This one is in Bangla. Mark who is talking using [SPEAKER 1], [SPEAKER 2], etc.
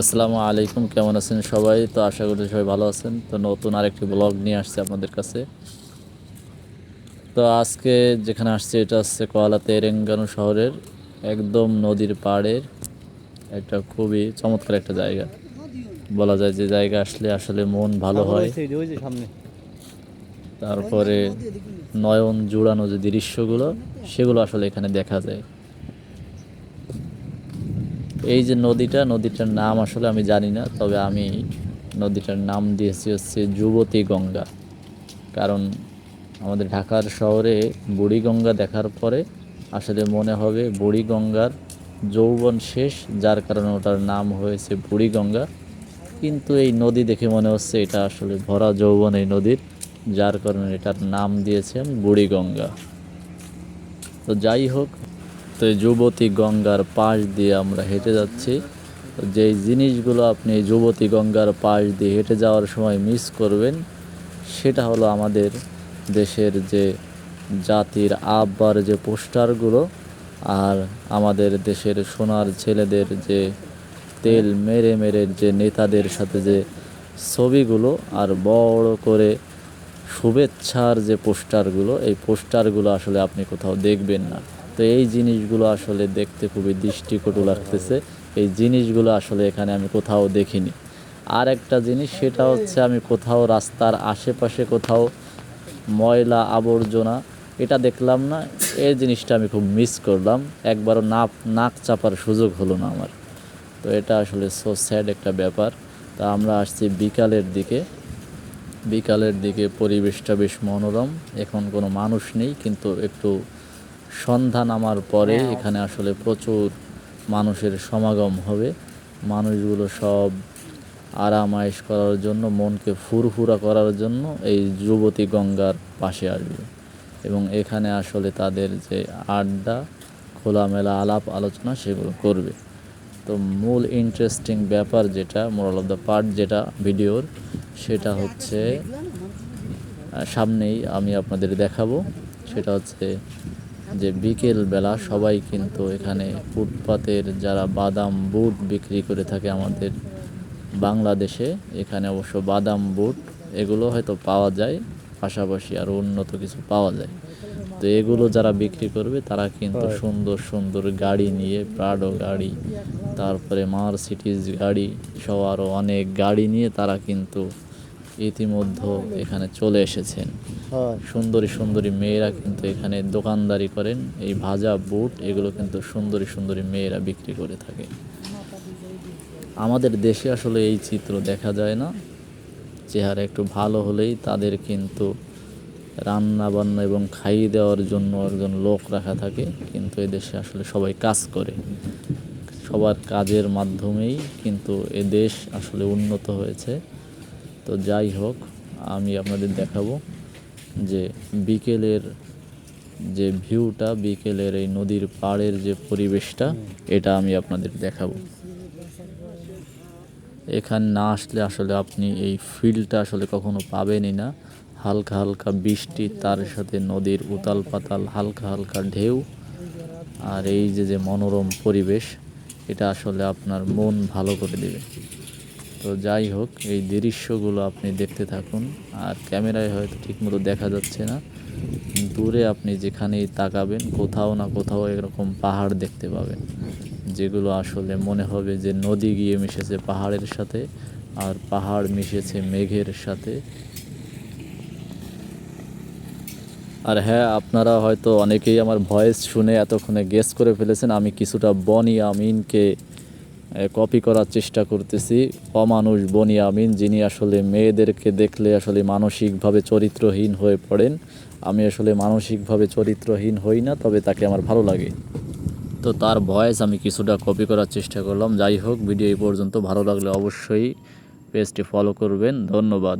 [SPEAKER 1] আসসালামু আলাইকুম কেমন আছেন সবাই? তো আশা করি সবাই ভালো আছেন। তো নতুন আরেকটি ব্লগ নিয়ে আসছে আপনাদের কাছে। তো আজকে যেখানে আসছে এটা হচ্ছে কোয়ালা তেরেঙ্গানু শহরের একদম নদীর পাড়ের একটা খুবই চমৎকার একটা জায়গা। বলা যায় যে জায়গা আসলে আসলে মন ভালো হয়। তারপরে নয়ন জুড়ানো যে দৃশ্যগুলো সেগুলো আসলে এখানে দেখা যায়। এই যে নদীটা, নদীটার নাম আসলে আমি জানি না, তবে আমি নদীটার নাম দিয়েছি হচ্ছে যুবতী গঙ্গা। কারণ আমাদের ঢাকার শহরে বুড়ি গঙ্গা দেখার পরে আসলে মনে হবে বুড়ি গঙ্গার যৌবন শেষ, যার কারণে ওটার নাম হয়েছে বুড়ি গঙ্গা। কিন্তু এই নদী দেখে মনে হচ্ছে এটা আসলে ভরা যৌবন এই নদীর, যার কারণে এটার নাম দিয়েছেন বুড়ি গঙ্গা। তো যাই হোক তো যুবতী গঙ্গার পাশ দিয়ে আমরা হেঁটে যাচ্ছি। যেই জিনিসগুলো আপনি যুবতী গঙ্গার পাশ দিয়ে হেঁটে যাওয়ার সময় মিস করবেন, সেটা হলো আমাদের দেশের যে জাতির আব্বার যে পোস্টারগুলো আর আমাদের দেশের সোনার ছেলেদের যে তেল মেরে মেরে যে নেতাদের সাথে যে ছবিগুলো আর বড় করে শুভেচ্ছার যে পোস্টারগুলো, এই পোস্টারগুলো আসলে আপনি কোথাও দেখবেন না। তো এই জিনিসগুলো আসলে দেখতে খুবই দৃষ্টিকটু লাগতেছে। এই জিনিসগুলো আসলে এখানে আমি কোথাও দেখিনি। আর একটা জিনিস সেটা হচ্ছে আমি কোথাও রাস্তার আশেপাশে কোথাও ময়লা আবর্জনা এটা দেখলাম না, এই জিনিসটা আমি খুব মিস করলাম। একবারও নাক নাক চাপার সুযোগ হলো না আমার। তো এটা আসলে সো স্যাড একটা ব্যাপার। তা আমরা আসছি বিকালের দিকে। বিকালের দিকে পরিবেশটা বেশ মনোরম। এখন কোনো মানুষ নেই, কিন্তু একটু সন্ধ্যা নামার পরে। এখানে আসলে প্রচুর মানুষের সমাগম হবে। মানুষগুলো সব আরাম আয়েশ করার জন্য মনকে ফুরফুরা করার জন্য এই যুবতী গঙ্গার পাশে আসবে। এবং এখানে আসলে তাদের যে আড্ডা খোলামেলা আলাপ আলোচনা সেগুলো করবে। তো মূল ইন্টারেস্টিং ব্যাপার যেটা মোরাল অফ দ্য পার্ট যেটা ভিডিওর সেটা হচ্ছে সামনেই আমি আপনাদের দেখাবো। সেটা হচ্ছে যে বিকেল বেলা সবাই কিন্তু এখানে ফুটপাতের যারা বাদাম বুট বিক্রি করে থাকে আমাদের বাংলাদেশে এখানে অবশ্য বাদাম বুট এগুলো হয়তো পাওয়া যায় পাশাপাশি আরও উন্নত কিছু পাওয়া যায়। তো এগুলো যারা বিক্রি করবে তারা কিন্তু সুন্দর সুন্দর গাড়ি নিয়ে প্রাডো গাড়ি তারপরে মার্সিটিজ গাড়ি সহ আরও অনেক গাড়ি নিয়ে তারা কিন্তু ইতিমধ্যে এখানে চলে এসেছেন। সুন্দরী সুন্দরী মেয়েরা কিন্তু এখানে দোকানদারি করেন। এই ভাজা বুট এগুলো কিন্তু সুন্দরী সুন্দরী মেয়েরা বিক্রি করে থাকে। আমাদের দেশে আসলে এই চিত্র দেখা যায় না। চেহারা একটু ভালো হলেই তাদের কিন্তু রান্না বান্না এবং খাইয়ে দেওয়ার জন্য একজন লোক রাখা থাকে। কিন্তু এদেশে আসলে সবাই কাজ করে। সবার কাজের মাধ্যমেই কিন্তু এ দেশ আসলে উন্নত হয়েছে। তো যাই হোক, আমি আপনাদের দেখাবো যে বিকেলের যে ভিউটা, বিকেলের এই নদীর পাড়ের যে পরিবেশটা, এটা আমি আপনাদের দেখাবো। এখানে না আসলে আসলে আপনি এই ফিল্ডটা আসলে কখনো পাবেনই না। হালকা হালকা বৃষ্টি, তার সাথে নদীর উতাল পাতাল, হালকা হালকা ঢেউ, আর এই যে যে মনোরম পরিবেশ, এটা আসলে আপনার মন ভালো করে দেবে। তো যাই হোক, এই দৃশ্যগুলো আপনি দেখতে থাকুন। আর ক্যামেরায় হয়তো ঠিকমতো দেখা যাচ্ছে না। দূরে আপনি যেখানেই তাকাবেন, কোথাও না কোথাও এরকম পাহাড় দেখতে পাবেন, যেগুলো আসলে মনে হবে যে নদী গিয়ে মিশেছে পাহাড়ের সাথে আর পাহাড় মিশেছে মেঘের সাথে। আর হ্যাঁ আপনারা হয়তো অনেকেই আমার ভয়েস শুনে এতক্ষণে গেস করে ফেলেছেন, আমি কিছুটা বনি আমিনকে কপি করার চেষ্টা করতেছি। অমানুষ বনি আমিন, যিনি আসলে মেয়েদেরকে দেখলে আসলে মানসিকভাবে চরিত্রহীন হয়ে পড়েন। আমি আসলে মানসিকভাবে চরিত্রহীন হই না, তবে তাকে আমার ভালো লাগে। তো তার ভয়েস আমি কিছুটা কপি করার চেষ্টা করলাম। যাই হোক ভিডিও এই পর্যন্ত। ভালো লাগলে অবশ্যই পেজটি ফলো করবেন। ধন্যবাদ।